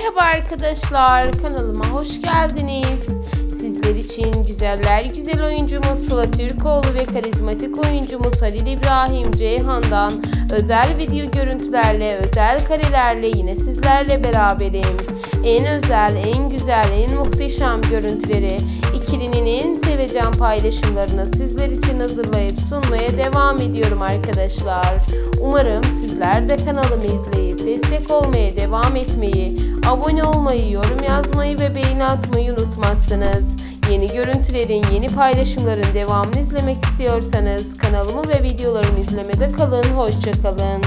Merhaba arkadaşlar, kanalıma hoş geldiniz. Sizler için güzeller güzel oyuncumuz Sıla Türkoğlu ve karizmatik oyuncumuz Halil İbrahim Ceyhan'dan özel video görüntülerle, özel karelerle yine sizlerle beraberim. En özel, en güzel, en muhteşem görüntüleri, ikilinin en sevecen paylaşımlarını sizler için hazırlayıp sunmaya devam ediyorum arkadaşlar. Umarım sizler de kanalımı izleyip destek olmaya devam etmeyi, abone olmayı, yorum yazmayı ve beğeni atmayı unutmazsınız. Yeni görüntülerin, yeni paylaşımların devamını izlemek istiyorsanız kanalımı ve videolarımı izlemede kalın. Hoşçakalın.